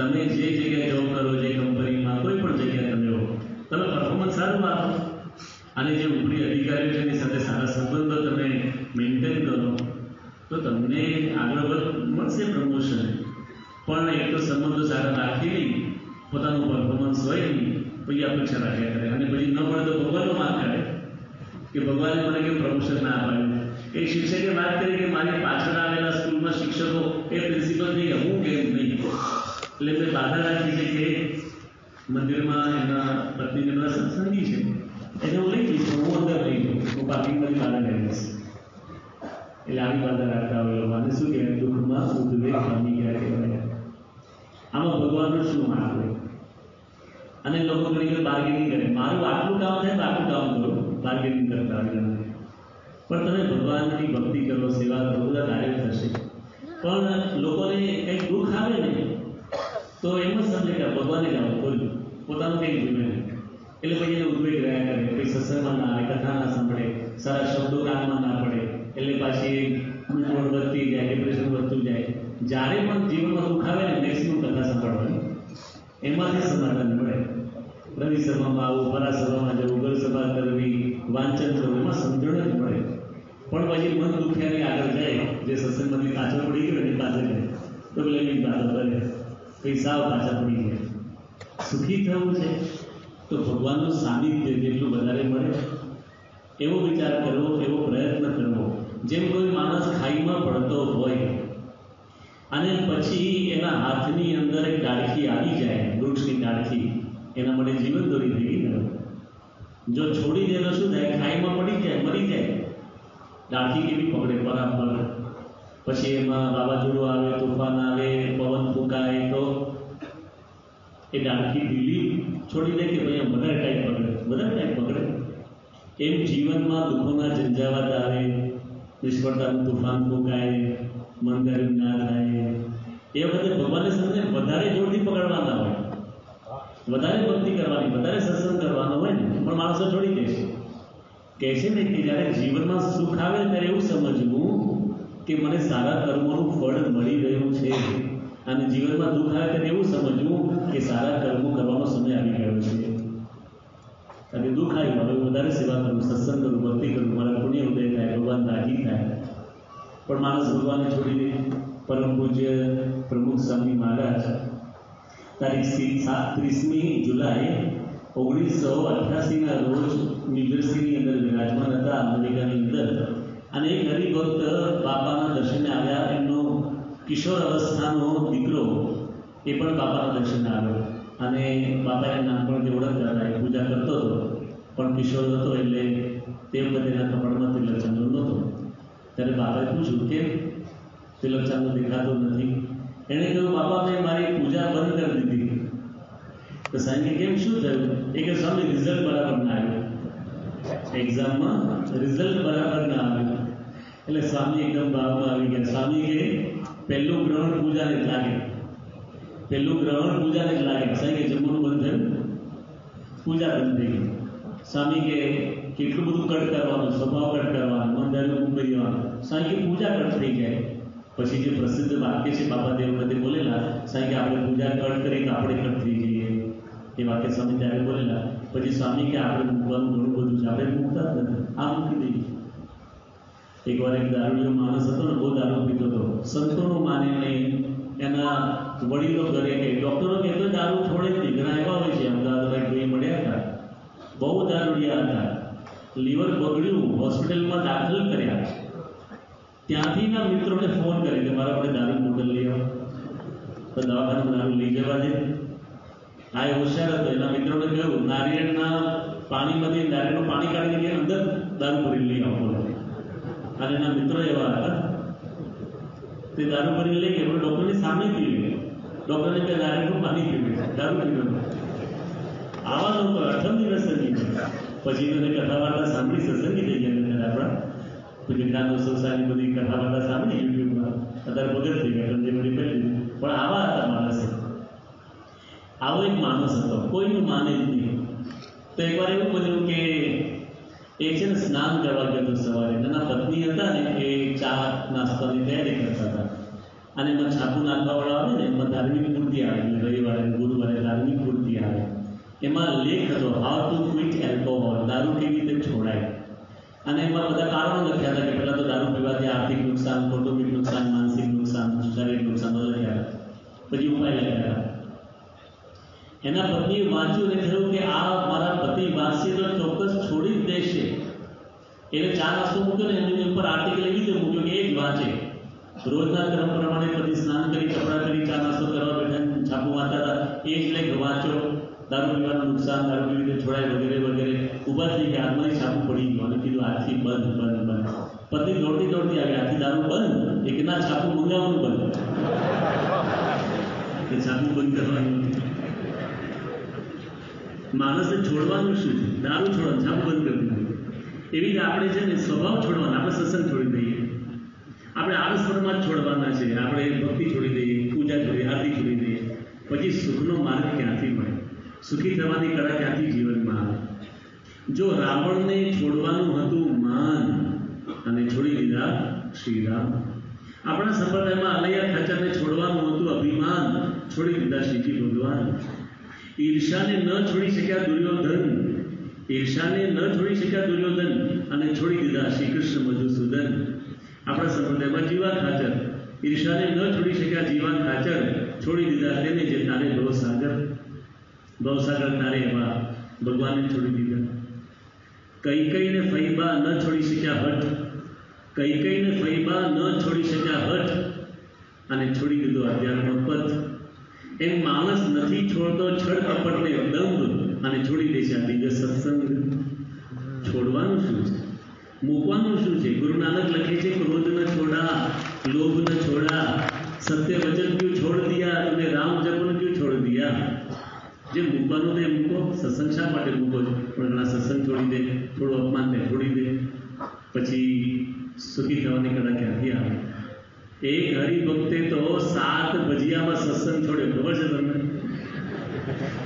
તમે જે જગ્યાએ જોબ કરો, જે કંપનીમાં કોઈ પણ જગ્યાએ તમે હો તમે પરફોર્મન્સ સારું આપો અને જે ઉપરી અધિકારીઓ છે એની સાથે સારા સંબંધો તમે મેન્ટેન કરો, તો તમને આગળ મળશે પ્રમોશન પણ એક તો સંબંધો સારા રાખી નહીં પોતાનું પરફોર્મન્સ હોય નહીં પછી અપેક્ષા રાખ્યા કરે. અને પછી ન મળે તો ભગવાનનો માર કરે કે ભગવાને મને કેમ પ્રમોશન ના આપ્યું એ શિક્ષકે વાત કરી કે મારી પાછળ આવેલા સ્કૂલમાં શિક્ષકો એ પ્રિન્સિપલ ગયા હું કેમ નહીં એટલે મેં બાધા રાખી છે કે મંદિરમાં એના પત્નીને બધા સત્સંગી છે. એને હું લઈ જઈશ, હું અંદર લઈ જઉં હું પાર્કિંગમાંથી બાધા કરી દઈશ એટલે આવી બાધા રાખતા હોય. લોકો શું કહેવાય? દુઃખમાં ઉદ્વેગ પામી ગયા કહેવાય આમાં ભગવાનનું શું માર્ગ હોય? અને લોકો ઘણી બાર્ગેનિંગ કરે. મારું આટલું કામ થાય આટલું કામ કરો. બાર્ગેનિંગ કરતા હોય પણ તમે ભગવાનની ભક્તિ કરો, સેવા કરો, બધા કાર્ય થશે. પણ લોકોને કંઈક દુઃખ આવે ને તો એમ જ સમજે કે ભગવાને જ આવું કોઈ પોતાનું કંઈ જુએ નહીં. એટલે પછી એને ઉદ્વેગ રહ્યા કરે. કોઈ સત્સંગમાં ના આવે કથા ના સાંભળે, સારા શબ્દો કાનમાં ના પડે. એટલે પાછી મૂંઝવણ વધતી જાય ડિપ્રેશન વધતું જાય. જ્યારે પણ જીવનમાં દુઃખ આવે ને મેક્સિમમ કથા સાંભળવાની. એમાંથી સમાધાન મળે. રવિ સભામાં આવું પરા સભામાં જવું, ગર સભા કરવી, વાંચન કરવું, એમાં સમજણ જ મળે. પણ પછી મન દુખ્યાની આગળ જાય, જે સત્સંગમાંથી પાછળ પડી ગયો એની પાસે જાય. તો પેલા એની વાતો કરે. પછી સાવ પાછા પડી ગયા. સુખી થવું છે તો ભગવાનનું સાનિધ્ય જેટલું વધારે મળે એવો વિચાર કરવો, એવો પ્રયત્ન કરવો. જેમ કોઈ માણસ ખાઈમાં પડતો હોય અને પછી એના હાથની અંદર એક ડાળખી આવી જાય, વૃક્ષની ડાળખી એના માટે જીવન દોરી દેવી કરો જો છોડી દેલો શું થાય? ખાઈમાં પડી જાય, મરી જાય. ડાળખી કેવી પકડે? બરાબર પછી એમાં વાવાઝોડું આવે, તોફાન આવે, પવન ફૂંકાય તો એ ડાળખી ઢીલી છોડી દે કે ભાઈ વધારે ટાઈમ પકડે વધારે ટાઈમ પકડે એમ જીવનમાં દુઃખોના ઝંઝાવાત આવે, નિષ્ફળતાનું તોફાન ફૂંકાય મનગરીબ ના થાય. એ વખતે ભગવાનને સમજે વધારે જોરથી પકડવાના હોય. વધારે ભક્તિ કરવાની, વધારે સત્સંગ કરવાનો હોય ને, પણ માણસો છોડી દે છે કહે છે ને કે જ્યારે જીવનમાં સુખ આવે ત્યારે એવું સમજવું કે મને સારા કર્મોનું ફળ મળી રહ્યું છે. અને જીવનમાં દુઃખ આવે ત્યારે એવું સમજવું કે સારા કર્મો કરવાનો સમય આવી ગયો છે. અને દુઃખ આવ્યું હવે વધારે સેવા કરું સત્સંગ કરું ભક્તિ કરું મારા પુણ્ય ઉદય થાય, ભગવાન રાજી થાય. પણ માણસ ભગવાનને છોડીને પરમ પૂજ્ય પ્રમુખ સ્વામી મહારાજ, તારીખ સાત ત્રીસમી જુલાઈ, ઓગણીસો અઠ્યાસીના રોજ ન્યૂજર્સીની અંદર વિરાજમાન હતા, અમેરિકાની અંદર. અને એક હરિભક્ત એમનો કિશોર અવસ્થાનો દીકરો એ પણ બાપાના દર્શન આવ્યો. અને બાપાએ નાનપણથી ઓળખતા હતા એ પૂજા કરતો હતો. પણ કિશોર હતો એટલે તે વખતે કપડમાં તિલક ચાંદલો નહોતો. ત્યારે બાપાએ પૂછ્યું કે તિલક ચાંદલો દેખાતો નથી. એણે કહ્યું બાપા મેં મારી પૂજા બંધ કરી દીધી. તો સાંજે કેમ શું થયું? એ કે સ્વામી રિઝલ્ટ બરાબર ના આવ્યું. એક્ઝામમાં રિઝલ્ટ બરાબર ના આવ્યું. એટલે સ્વામી એકદમ ભાવમાં આવી ગયા. સ્વામી કે પહેલું ગ્રહણ પૂજાને જ લાગે પહેલું ગ્રહણ પૂજાને જ લાગે સાંજે જમવાનું બંધ થયું પૂજા બંધ થઈ ગઈ સ્વામી કે કેટલું બધું કટ કરવાનું સ્વભાવ કટ કરવાનો મંદિરનું મૂકી દેવાનું સાંજે પૂજા કટ થઈ જાય પછી જે પ્રસિદ્ધ વાક્ય છે બાબા દેવ વખતે બોલેલા સાંજે આપણે પૂજા કટ કરી તો આપણે કટ થઈ જઈએ એ વાક્ય સ્વામી ત્યારે બોલેલા પછી સ્વામી કે આપણે મૂકવાનું ઘણું બધું છે આપણે મૂકતા જ નથી આ મૂકી દઈએ એકવાર એક દારૂડિયો માણસ હતો ને, બહુ દારૂ પીતો હતો. સંતોનો માને નહીં. એના વડીલો ઘરે કે ડૉક્ટરો કે તો દારૂ છોડે જ નહીં. ઘણા એવા હોય છે, અમદાવાદ એક મળ્યા હતા. બહુ દારૂડિયા હતા. લીવર બગડ્યું, હોસ્પિટલમાં દાખલ કર્યા. ત્યાંથી ના મિત્રોને ફોન કરી કે મારા માટે દારૂ બોટલ લઈ આવો. તો દવાખાનું દારૂ લઈ જવા દે. આ એ હોશિયાર હતો. એના મિત્રોને કહ્યું, નારિયેળના પાણીમાંથી, નારિયેળનું પાણી કાઢીને અંદર દારૂ ભરી લઈ આવો. અને એના મિત્રો એવા હતા. તે દારૂ ભરી લઈ ગયા, પણ ડૉક્ટરની સામે પીવી ડૉક્ટરને કે નારિયેળનું પાણી પીવું દારૂ પીવું આવા લોકો અઠમ દિવસ પછી એને કથા વાર્તા સાંભળી સત્સંગી થઈ ગયા ત્યારે આપણા પછી જ્ઞાન સંસ્થાની બધી કથા વાર્તા સાંભળી યુટ્યુબમાં, અત્યારે વગર થઈ ગયા તમને બધી પહેલી પણ આવા હતા માણસ. આવો એક માણસ હતો. કોઈનું માને જ નહીં. તો એકવાર એવું બન્યું કે એ છે ને સ્નાન કરવા ગયો સવારે. એના પત્ની હતા ને, એ ચા નાસ્તાની તૈયારી કરતા હતા. અને એમાં છાપું નાખવાવાળા આવે ને, એમાં ધાર્મિક મૂર્તિ લાગણી મૂર્તિ આવે. એમાં લેખ હતો હાઉ ટુ ક્વિટ એલ્કોહોલ દારૂ કેવી રીતે છોડાય? અને એમાં બધા કારણો લખ્યા હતા કે પહેલાં તો દારૂ પીવાથી આર્થિક નુકસાન, કૌટુંબિક નુકસાન, માનસિક નુકસાન શારીરિક નુકસાન, બધા લખ્યા હતા પછી ઉપાય લખ્યા હતા. એના પત્નીએ વાંચ્યું અને કહ્યું કે આ મારા પતિ વાંચશે તો ચોક્કસ છોડી જ દેશે. એને ચાર વાસ્તુ મૂક્યો ને એની ઉપર આર્ટિકલ એવી રીતે મૂક્યો કે એ જ વાંચે. રોજના ક્રમ પ્રમાણે પતિ સ્નાન કરી, કપડાં કરી, ચાર નાસ્તો કરવા બેઠા છાપું વાંચતા હતા. એ જ લેખ વાંચો દારૂ પીવાનું નુકસાન, દારૂ કેવી રીતે છોડાય વગેરે વગેરે. ઊભા થઈ ગયા. આત્માની છાપું પડી ગયું. અને કીધું આજથી બંધ બંધ બંધ. પતિ દોડતી દોડતી આવી. આથી દારૂ બંધ. એક ના છાપું મંગાવવાનું બંધ. એ છાપું બંધ કરવાનું. માણસને છોડવાનું શું? છે દારૂ છોડવાનું છાપું બંધ કરી દીધું. એવી રીતે આપણે છે ને સ્વભાવ છોડવાના, આપણે સત્સંગ છોડી દઈએ. આપણે આળસપણમાં જ છોડવાના છે. આપણે ભક્તિ છોડી દઈએ, પૂજા છોડી આરતી છોડી દઈએ. પછી સુખનો માર્ગ ક્યાંથી મળે? સુખી થવાની કળા ક્યાંથી જીવનમાં આવે? જો રાવણને છોડવાનું હતું માન, અને છોડી દીધા શ્રીરામ. આપણા સંપ્રદાયમાં અલૈયા ખાચરને છોડવાનું હતું અભિમાન. છોડી દીધા શ્રીજી ભગવાન. ઈર્ષાને ન છોડી શક્યા દુર્યોધન. ઈર્ષાને ન છોડી શક્યા દુર્યોધન અને છોડી દીધા શ્રી કૃષ્ણ મધુસૂદન. આપણા સંપ્રદાયમાં જીવા ખાચર ઈર્ષાને ન છોડી શક્યા જીવા ખાચર છોડી દીધા તેને જે તારે ભવસાગર. ભવસાગર તારે એવા ભગવાનને છોડી દીધા. કઈ કઈને ફૈબા ન છોડી શક્યા હઠ, કઈ કઈને ફૈબા ન છોડી શક્યા હઠ, અને છોડી દીધો અધ્યાત્મ પથ એમ માણસ નથી છોડતો છળ કપટને દંભ અને છોડી દે છે આ દિવ્ય સત્સંગ. છોડવાનું શું છે? મૂકવાનું શું છે? ગુરુ નાનક લખે છે, ક્રોધ ન છોડા, લોભ ન છોડા, સત્ય વચન ક્યું છોડ દિયા તુને રામ જપન ક્યું છોડ દિયા? જે મૂકવાનું તે મૂકો, સત્સંગ શા માટે મૂકો છો? પણ ઘણા સત્સંગ છોડી દે, થોડું અપમાન ને છોડી દે. પછી સુખી થવાની કદાચ ક્યાંથી આવે? એક હરિભક્તે તો સાત ભજીયામાં સત્સંગ છોડ્યો. ખબર છે તમને?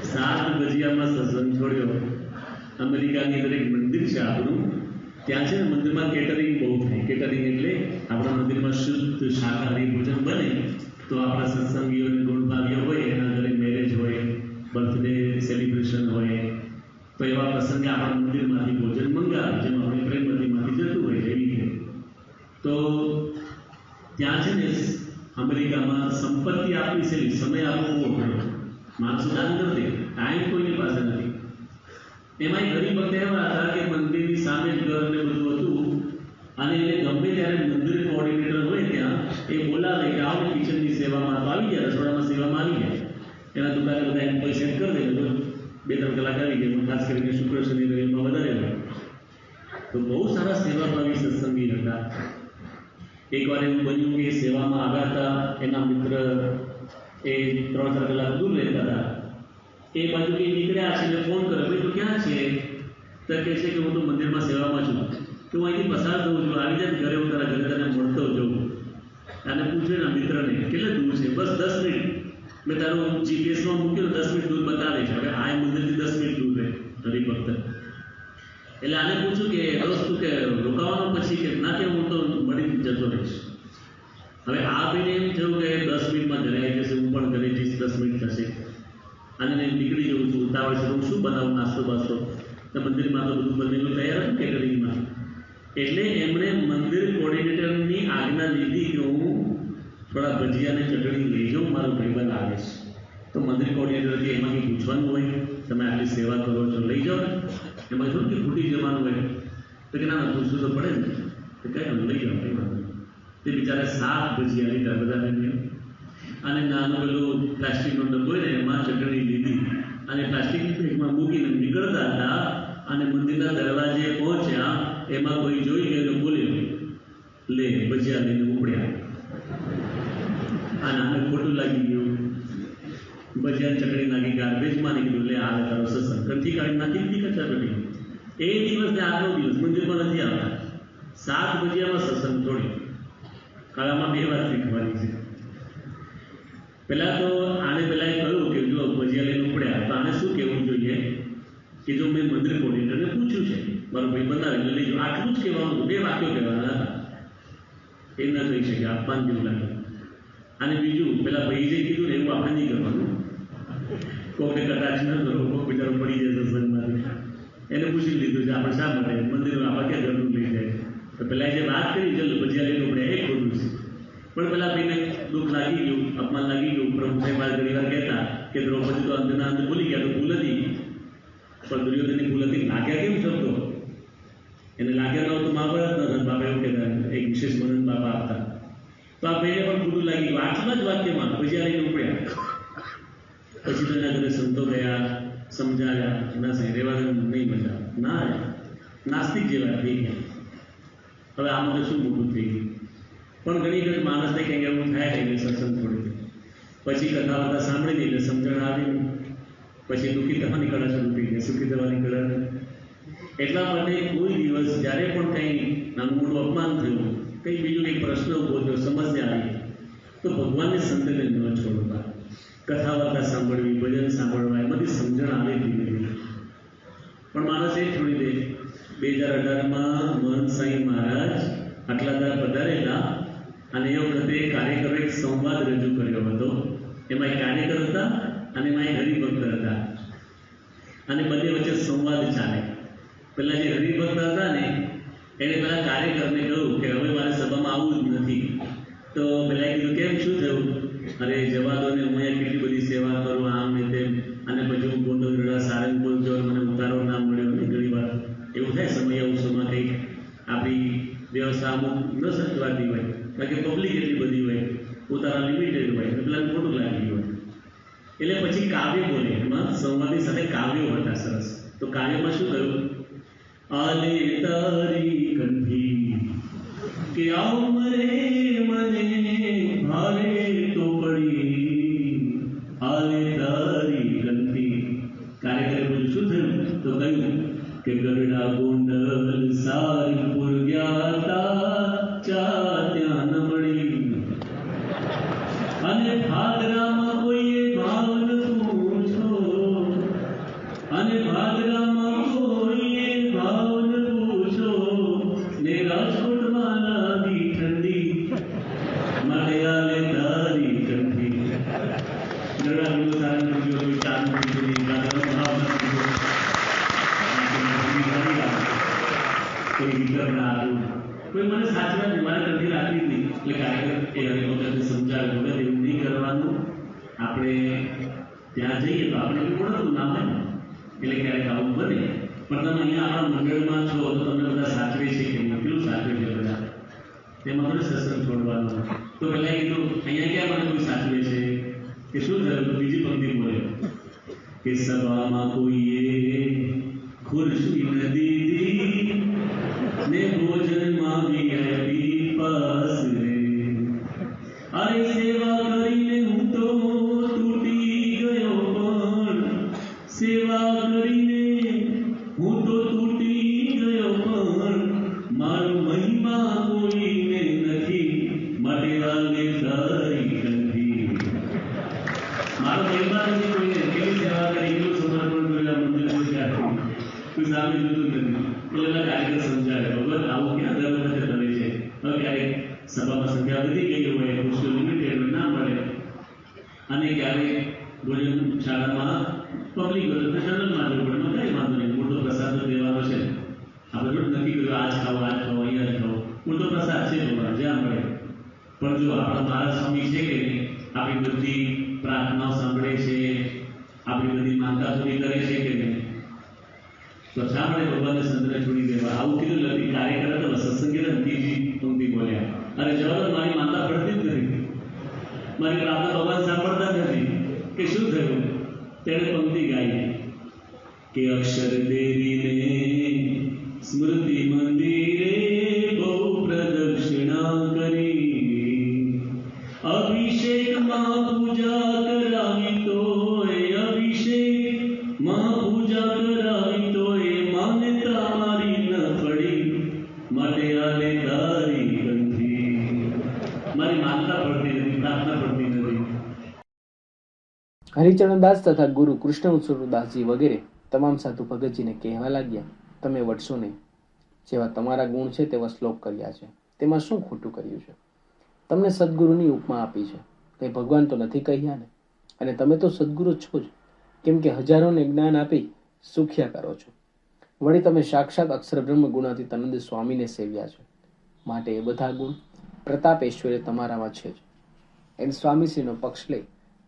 સાત ભજીયામાં સત્સંગ છોડ્યો. અમેરિકાની એક મંદિર છે આપણું. ત્યાં છે ને મંદિરમાં કેટરિંગ બહુ થાય. કેટરિંગ એટલે આપણા મંદિરમાં શુદ્ધ શાકાહારી ભોજન બને તો આપણા સત્સંગીઓ ગુણભાવીઓ હોય, એના ઘરે મેરેજ હોય બર્થડે સેલિબ્રેશન હોય. તો એવા પ્રસંગે આપણા મંદિરમાંથી ભોજન મંગાવે જેમ આપણે પ્રેમવતીમાંથી જતું હોય એવી રીતે તો ત્યાં છે ને અમેરિકામાં સંપત્તિ આપવી છે, સમય આપવો બહુ અઘરો માણસો દાન કરી ટાઈમ કોઈની પાસે નથી. એમાં ગરીબ વખતે એવા હતા કે મંદિરની સામે ઘર ને બધું હતું અને એને ગમે ત્યારે મંદિર કોઓર્ડિનેટર હોય ત્યાં, એ બોલાવે કે આવો કિચનની સેવામાં આવી જાય રસોડામાં સેવામાં આવી જાય એના દુકાને બધા એમ પૈસા કરી દે બધું બે ત્રણ કલાક આવી ગયા ખાસ કરીને શુક્ર શનિ રવિમાં વધારે તો બહુ સારા સેવાભાવી સત્સંગી હતા. એકવાર એવું બન્યું કે સેવામાં આવ્યા હતા, એના મિત્ર એ ત્રણ ચાર કલાક દૂર રહેતા હતા. એ બાજુ કે નીકળ્યા છે ફોન કર્યો. ભાઈ તું ક્યાં છે? તો કહે છે કે, હું તો મંદિરમાં સેવામાં છું. કે હું અહીંથી પસાર થઉં છું. આવી જાય ઘરે હું તારા ઘરે તને મળતો જઉં. અને પૂછ્યું એના મિત્રને, કેટલે દૂર છે? બસ દસ મિનિટ. મેં તારું જીપીએસમાં મૂક્યું, દસ મિનિટ દૂર બતાવે છે. હવે આ મંદિરથી દસ મિનિટ દૂર રહે હરિભક્ત એટલે આને પૂછ્યું કે આ વસ્તુ કે રોકાવાનું પછી કે ના કે હું તો મળી જતો રહીશ. હવે આ ભાઈને એમ થયું કે દસ મિનિટમાં ઘરે આવી જશે, હું પણ ઘરે જઈશ, દસ મિનિટ થશે. અને નીકળી જવું છું, ઉતાવળ છે શું બનાવું, નાસ્તો, બાસ્તો? તો મંદિરમાં તો બધું બનેલું તૈયાર હતું કેટરિંગમાં? એટલે એમણે મંદિર કોર્ડિનેટરની આજ્ઞા લીધી કે હું થોડા ભજીયા અને ચટણી લઈ જાઉં, મારો ભાઈબંધ આવે છે. તો મંદિર કોર્ડિનેટરથી એમાં કંઈ પૂછવાનું હોય? તમે આટલી સેવા કરો છો, લઈ જાઓ ને. એમાં શું કે ખૂટી જવાનું હોય? તો કે ના પૂછવું તો પડે ને તો કઈ હું લઈ જાઉં કંઈ વાંધો તે બિચારા સાત ભજીયા લીધા બધાને અને નાનું પેલું પ્લાસ્ટિકનો ડબ્બો ને, એમાં ચટણી લીધી. અને પ્લાસ્ટિકની બેગમાં મૂકીને નીકળતા હતા. અને મંદિરના દરવાજે પહોંચ્યા. એમાં કોઈ જોઈ ગયું તો બોલ્યો, લે, ભજીયા લઈને ઉપડ્યા. અને આને ખોટું લાગી ગયું. ભજીયા ચટણી નાખી ગાર્બેજમાં નીકળ્યું લે, આ તારો સત્સંગ. કંઠી કાઢી નાખી દીધી કચરા ચટણી એ દિવસ ને આગલો દિવસ મંદિરમાં નથી આવતા. સાત ભજીયામાં સત્સંગ થોડી. કળામાં બે વાત શીખવાની છે. પહેલાં તો આને પહેલાં એ કહ્યું કે જો ભજીયા લઈને ઉપડ્યા, તો આને શું કહેવું જોઈએ? કે જો મેં મંદિર કોર્ડિનેટરને પૂછ્યું છે, મારો ભાઈ બનાવે એટલે લઈ જાઓ. આટલું જ કહેવાનું બે વાક્યો કહેવાના હતા. એ ન થઈ શકે અપમાન જેવું લાગે? અને બીજું, પેલા ભાઈ જે કીધું ને, એવું આપણે નહીં કરવાનું. કોઈને કદાચ ન કરો શા માટે? મંદિરમાં આપણે ક્યાં ઘરનું લઈ જાય? તો પેલા જે વાત કરી, ચલો ભજીયા લઈને ઉપડે એ ખોટું છે. પણ પેલા ભાઈને દુઃખ લાગી ગયું, અપમાન લાગી ગયું. પ્રભુ સાહેબ મારે ઘણી વાર કહેતા કે દ્રૌપદી તો અંતના અંધ ભૂલી ગયા, તો ભૂલ હતી. પણ દુર્યોધનની ભૂલ હતી. લાગ્યા કેમ શબ્દો? એને લાગ્યા તો મહાભારત નંદન બાપા એવું કહેતા એક વિશેષ મનન બાપા આપતા. તો આ ભાઈને પણ ખોટું લાગી ગયું આટલા જ વાક્યમાં ભજીયા લઈને ઉપડ્યા. પછી તેના એના ઘરે સંતો ગયા. સમજાવ્યા ના સાહેબ રેવા દે, નહીં મજા ના આવે. નાસ્તિક જેવા થઈ ગયા હવે આમાં તો શું મોટું થઈ ગયું પણ ઘણી વખત માણસને કંઈક એવું થાય છે કે સત્સંગ છોડી દે પછી કથા વાર્તા સાંભળી નહીં એટલે સમજણ આવી નહીં. પછી દુઃખી થવાની કળા શરૂ થઈ ગઈ સુખી થવાની કળા નહીં. એટલા માટે કોઈ દિવસ જ્યારે પણ કંઈ નાનું મોટું અપમાન થયું કંઈ બીજું કંઈક પ્રશ્ન ઊભો થયો સમસ્યા આવી તો ભગવાનને સંતને ન છોડવા કથા વાર્તા સાંભળવી, ભજન સાંભળવા એ બધી સમજણ આવે ધીમે ધીમે. પણ માણસ એ છોડી દે બે હજાર અઢારમાં મહંત મહારાજ આટલા દર પધારેલા અને એ વખતે કાર્યકરો એક સંવાદ રજૂ કર્યો હતો. એમાં એક કાર્યકર હતા અને એમાં એક હરિભક્ત હતા. અને બંને વચ્ચે સંવાદ ચાલે. પેલા જે હરિભક્ત હતા ને, એને પેલા કાર્યકરને કહ્યું કે હવે મારે સભામાં આવવું જ નથી. તો પેલા કીધું, કેમ? શું થયું? અરે જવા દો ને હું અહીંયા કેટલી બધી સેવા કરું, આમ ને તેમ. અને પછી હું ગોંડલગઢા સારંગપુર ગયો મને ઉતારો ના મળ્યો. ને ઘણી વાર એવું થાય સમય અવસરમાં કંઈક આપણી વ્યવસ્થા અમુક ન સચવાતી હોય. કારણ કે પબ્લિક એટલી બધી હોય. પોતાના લિમિટેડ હોય. પેલા ખોટું લાગી હોય એટલે પછી કાવ્ય બોલે. એમાં સંવાદની સાથે કાવ્યો હતા સરસ. તો કાવ્યમાં શું થયું? આલે તારી કંઠી, કે આવ કે સભામાં કોઈએ ખુરશી ન દીધી ને ભોજનમાં વીઆઈપી પાસ રે અરે સેવા કરીને હું તો તૂટી ગયો પણ સેવા કરીને હું તો તૂટી ગયો પણ મારો મહિમા કોઈને નથી માટે વાગે તારી કંઠી સામે જોતું નથી એટલે કાર્યક્રમ સમજાવે. બરોબર આવું ક્યાં દર વખતે કરે છે? હવે ક્યારેક સભામાં સંખ્યા વધી ગઈ હોય ખુશીઓ લિમિટેડ ના મળે. અને ક્યારેક ભોજન શાળામાં પબ્લિક ભોજન જનરલમાં જવું પડે કંઈ વાંધો નહીં. મોટો પ્રસાદ દેવાનો છે. આપણે થોડું નક્કી કર્યું, આજ ખાઓ આજ ખાઓ, અહીંયા જ ખાઓ. મોટો પ્રસાદ છે ભગવાન, જ્યાં મળે. પણ જો આપણા મહારાજ સ્વામી છે કે આપણી બધી પ્રાર્થનાઓ સાંભળે છે, આપણી બધી માનતા પૂરી કરે છે કે નહીં માટે ભગવાનને સંતને છોડી દેવા. આવું કીધું નથી કાર્ય કરતા સત્સંગી ત્રીજી પંક્તિ બોલ્યા. અરે જવાબ મારી માતા પડતી જ નથી. મારી પ્રાર્થના ભગવાન સાંભળતા જ નથી. કે શું થયું? તેણે પંક્તિ ગાઈ. કે અક્ષર દેવીને હરિચરણદાસ તથા ગુરુ કૃષ્ણ ઉત્સવદાસજી વગેરે તમામ સાધુ ભગતજીને કહેવા લાગ્યા, તમે વટશો નહીં. જેવા તમારા ગુણ છે તેવા શ્લોક કર્યા છે. તેમાં શું ખોટું કર્યું છે? તમને સદગુરુની ઉપમા આપી છે. કંઈ ભગવાન તો નથી કહ્યા ને? અને તમે તો સદગુરુ છો જ. કેમ કે હજારોને જ્ઞાન આપી સુખ્યા કરો છો. વળી તમે સાક્ષાત અક્ષર બ્રહ્મ ગુણાતીતાનંદ સ્વામીને સેવ્યા છો. માટે એ બધા ગુણ પ્રતાપ ઐશ્વર્ય તમારામાં છે જ. એમ સ્વામીશ્રીનો પક્ષ લઈ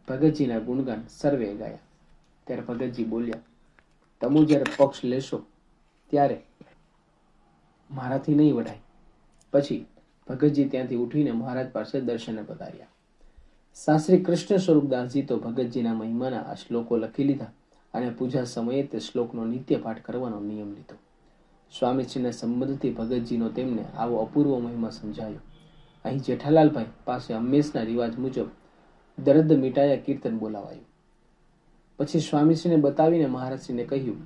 ભગતજીના ગુણગાન સર્વે ગાયા. ત્યારે ભગતજી બોલ્યા, તમુ જ્યારે પક્ષ લેશો, ત્યારે મારાથી નહીં વઢાય. પછી ભગતજી ત્યાંથી ઉઠીને મહારાજ પાસે દર્શને પધાર્યા. શાસ્ત્રી કૃષ્ણ સ્વરૂપદાસજી તો ભગતજીના મહિમાના આ શ્લોકો લખી લીધા અને પૂજા સમયે તે શ્લોકનો નિત્ય પાઠ કરવાનો નિયમ લીધો. સ્વામીજીના સંબંધથી ભગતજીનો તેમને આવો અપૂર્વ મહિમા સમજાયો. અહીં જેઠાલાલભાઈ પાસે હંમેશના રિવાજ મુજબ દર્દ મીટાયા કીર્તન બોલાવાયું. પછી સ્વામીશ્રીને બતાવીને મહારાજશ્રીને કહ્યું,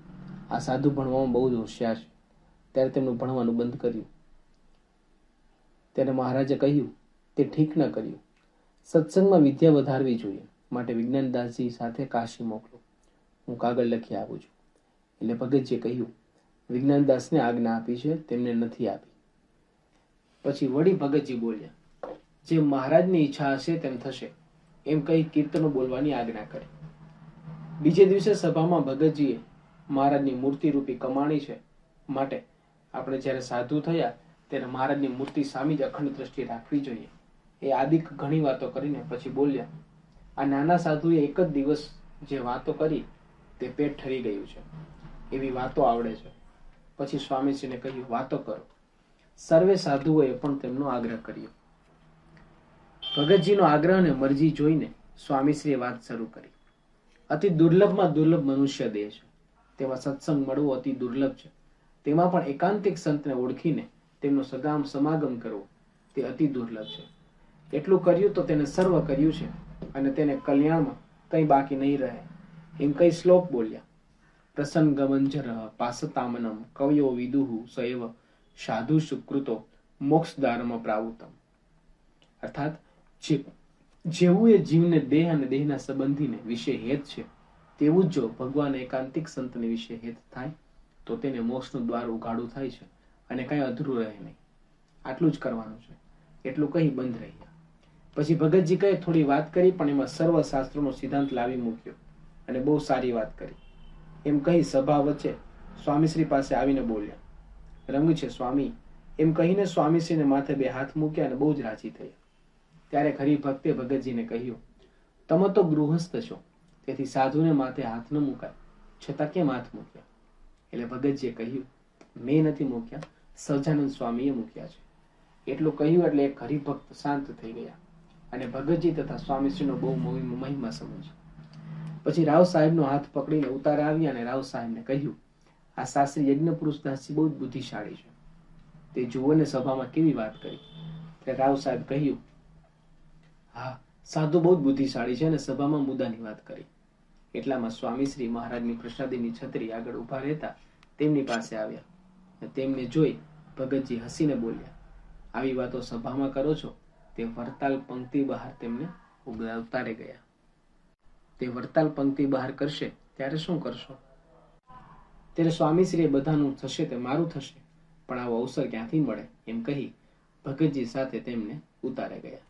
આ સાધુ ભણવામાં બહુ જ હોશિયાર છે. ત્યારે તેમનું ભણવાનું બંધ કર્યું. ત્યારે મહારાજે કહ્યું, તે ઠીક ન કર્યું. સત્સંગમાં વિદ્યા વધારવી જોઈએ. માટે વિજ્ઞાનદાસજી સાથે કાશી મોકલો. હું કાગળ લખી આવું છું. એટલે ભગતજીએ કહ્યું, વિજ્ઞાનદાસને આજ્ઞા આપી છે, તેમને નથી આપી. પછી વળી ભગતજી બોલ્યા, જે મહારાજની ઈચ્છા હશે તેમ થશે. એમ કહી કીર્તનો બોલવાની આજ્ઞા કરી. બીજે દિવસે સભામાં ભગતજીએ મહારાજની મૂર્તિ રૂપી કમાણી છે માટે આપણે જ્યારે સાધુ થયા ત્યારે મહારાજની મૂર્તિ સામે જ અખંડ દ્રષ્ટિ રાખવી જોઈએ. એ આદિક ઘણી વાતો કરીને પછી બોલ્યા, આ નાના સાધુએ એક જ દિવસ જે વાતો કરી તે પેટ ઠરી ગયું છે. એવી વાતો આવડે છે. પછી સ્વામીજીને કહ્યું, વાતો કરો. સર્વે સાધુઓએ પણ તેમનો આગ્રહ કર્યો. ભગતજીનો આગ્રહ અને મરજી જોઈને સ્વામીશ્રીએ વાત શરૂ કરી. અતિ દુર્લભમાં દુર્લભ મનુષ્ય દેહ છે. તેમાં સત્સંગ મળવો અતિ દુર્લભ છે. તેમાં પણ એકાંતિક સંતને ઓળખીને તેમનો સગામ સમાગમ કરવો તે અતિ દુર્લભ છે. એટલું કર્યું તો તેને સર્વ કર્યું છે અને તેને કલ્યાણમાં કંઈ બાકી નહીં રહે. એમ કઈ શ્લોક બોલ્યા. પ્રસન્નગમંજર પાસતામનમ કવયો વિદુહુ સૈવ સાધુ સુકૃતો મોક્ષ દારમ પ્રાવૃતમ અર્થાત જેવું એ જીવને દેહ અને દેહના સંબંધીને વિશે હેત છે, તેવું જ જો ભગવાન એકાંતિક સંતને વિશે હેત થાય, તો તેને મોક્ષનું દ્વાર ઉઘાડું થાય છે અને કાંઈ અધૂરું રહે નહીં. આટલું જ કરવાનું છે. એટલું કહી બંધ રહ્યા. પછી ભગતજી કહે, થોડી વાત કરી, પણ એમાં સર્વ શાસ્ત્રોનો સિદ્ધાંત લાવી મૂક્યો અને બહુ સારી વાત કરી. એમ કહી સભા વચ્ચે સ્વામીશ્રી પાસે આવીને બોલ્યા, રંગ છે સ્વામી. એમ કહીને સ્વામીશ્રીને માથે બે હાથ મૂક્યા અને બહુ જ રાજી થયા. ત્યારે ખરી ભક્તે ભગતજીને કહ્યું, તમે તો ગૃહસ્થ છો, તેથી સાધુને માથે હાથ ન મુકાય, છતાં કેમ હાથ મૂક્યા? એટલે ભગતજીએ કહ્યું, મેં નથી મૂક્યા સહજાનંદ સ્વામીએ મૂક્યા છે. એટલું કહ્યું એટલે એક હરિભક્ત શાંત થઈ ગયા અને ભગતજી તથા સ્વામીશ્રીનો બહુ મહિમા સમજ્યો. પછી રાવ સાહેબનો હાથ પકડીને ઉતાર આવ્યા અને રાવ સાહેબને કહ્યું, આ શાસ્ત્રી યજ્ઞ પુરુષ દાસજી બહુ જ બુદ્ધિશાળી છે. તે જુઓને સભામાં કેવી વાત કરી. એટલે રાવ સાહેબ કહ્યું હા, સાધુ બહુ બુદ્ધિશાળી છે અને સભામાં મુદ્દાની વાત કરી. એટલામાં સ્વામીશ્રી મહારાજની પ્રસાદીની છત્રી આગળ ઊભા રહેતા તેમની પાસે આવ્યા તેમને જોઈ ભગતજી હસીને બોલ્યા, આવી વાતો સભામાં કરો છો, તે વરતાલ પંક્તિ બહાર તેમને ઉતારે ગયા. તે વરતાલ પંક્તિ બહાર કરશે, ત્યારે શું કરશો? ત્યારે સ્વામીશ્રીએ બધાનું થશે તે મારું થશે, પણ આવો અવસર ક્યાંથી મળે? એમ કહી ભગતજી સાથે તેમને ઉતારે ગયા.